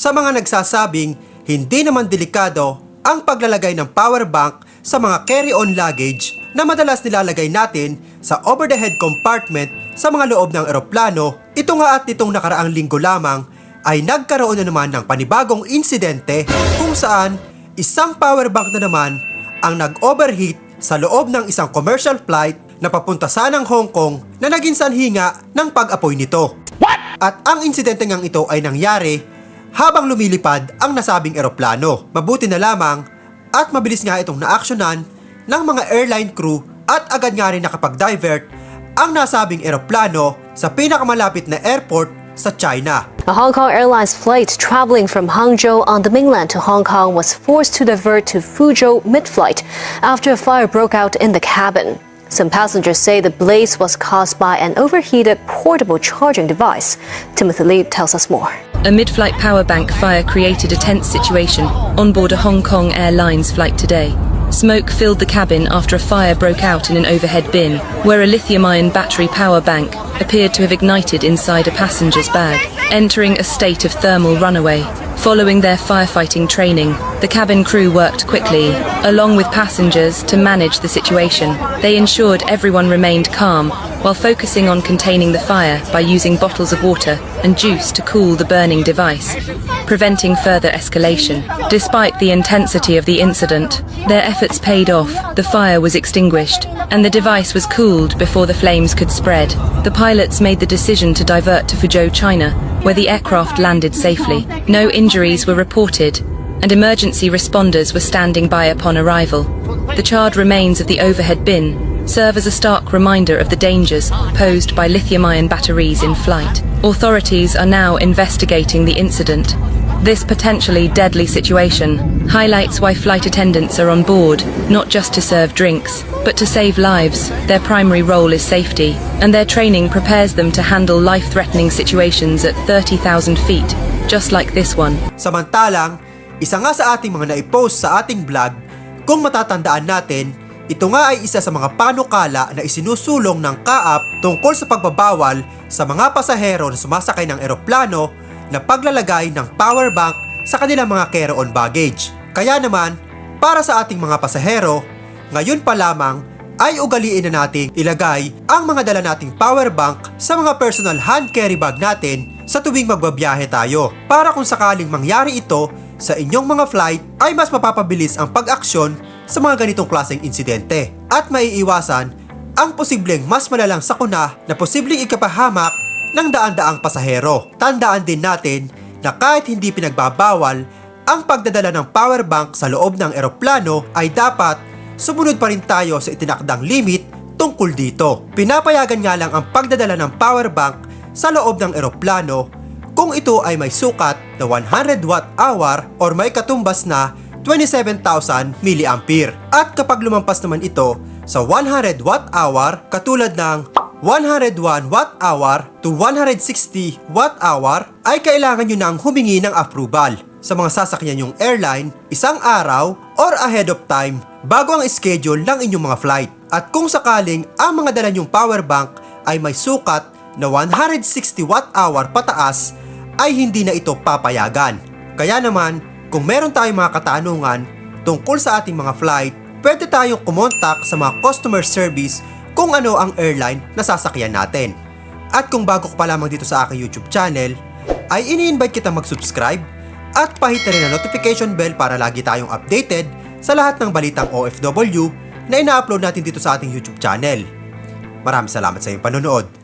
sa mga nagsasabing hindi naman delikado ang paglalagay ng power bank sa mga carry-on luggage na madalas nilalagay natin sa over-the-head compartment sa mga loob ng eroplano. Ito nga at nitong nakaraang linggo lamang ay nagkaroon na naman ng panibagong insidente kung saan isang power bank na naman ang nag-overheat sa loob ng isang commercial flight na papunta sanang Hong Kong na naging sanhinga ng pag-apoy nito. At ang insidente ngang ito ay nangyari habang lumilipad ang nasabing eroplano. Mabuti na lamang at mabilis nga itong naaksyonan ng mga airline crew at agad nga rin nakapag-divert ang nasabing eroplano sa pinakamalapit na airport sa China. A Hong Kong Airlines flight traveling from Hangzhou on the mainland to Hong Kong was forced to divert to Fuzhou mid-flight after a fire broke out in the cabin. Some passengers say the blaze was caused by an overheated portable charging device. Timothy Lee tells us more. A mid flight power bank fire created a tense situation on board a Hong Kong Airlines flight today. Smoke filled the cabin after a fire broke out in an overhead bin, where a lithium ion battery power bank appeared to have ignited inside a passenger's bag, entering a state of thermal runaway. Following their firefighting training, the cabin crew worked quickly, along with passengers, to manage the situation. They ensured everyone remained calm while focusing on containing the fire by using bottles of water and juice to cool the burning device, preventing further escalation. Despite the intensity of the incident, their efforts paid off, the fire was extinguished, and the device was cooled before the flames could spread. The pilots made the decision to divert to Fuzhou, China, where the aircraft landed safely. No injuries were reported, and emergency responders were standing by upon arrival. The charred remains of the overhead bin serve as a stark reminder of the dangers posed by lithium ion batteries in flight. Authorities are now investigating the incident. This potentially deadly situation highlights why flight attendants are on board, not just to serve drinks, but to save lives. Their primary role is safety, and their training prepares them to handle life threatening situations at 30,000 feet, just like this one. Samantalang, isa nga sa ating mga naipost sa ating vlog, kung matatandaan natin, ito nga ay isa sa mga panukala na isinusulong ng kaap tungkol sa pagbabawal sa mga pasahero na sumasakay ng eroplano na paglalagay ng power bank sa kanilang mga carry-on baggage. Kaya naman, para sa ating mga pasahero, ngayon pa lamang ay ugaliin na nating ilagay ang mga dala nating power bank sa mga personal hand carry bag natin sa tuwing magbabiyahe tayo para kung sakaling mangyari ito sa inyong mga flight ay mas mapapabilis ang pag-aksyon sa mga ganitong klaseng insidente at maiiwasan ang posibleng mas malalang sakuna na posibleng ikapahamak ng daan-daang pasahero. Tandaan din natin na kahit hindi pinagbabawal ang pagdadala ng power bank sa loob ng eroplano ay dapat sumunod pa rin tayo sa itinakdang limit tungkol dito. Pinapayagan nga lang ang pagdadala ng power bank sa loob ng eroplano kung ito ay may sukat na 100 watt hour or may katumbas na 27,000 mAh. At kapag lumampas naman ito sa 100 watt hour katulad ng 101 watt hour to 160 watt hour ay kailangan nyo nang humingi ng approval sa mga sasakyan yung airline isang araw or ahead of time bago ang schedule ng inyong mga flight. At kung sakaling ang mga dala nyong power bank ay may sukat na 160 watt hour pataas ay hindi na ito papayagan. Kaya naman, kung meron tayong mga katanungan tungkol sa ating mga flight, pwede tayong kumontak sa mga customer service kung ano ang airline na sasakyan natin. At kung bago ka pa lamang dito sa aking YouTube channel, ay ini-invite kita mag-subscribe at pahit rin ang notification bell para lagi tayong updated sa lahat ng balitang OFW na ina-upload natin dito sa ating YouTube channel. Maraming salamat sa iyong panonood.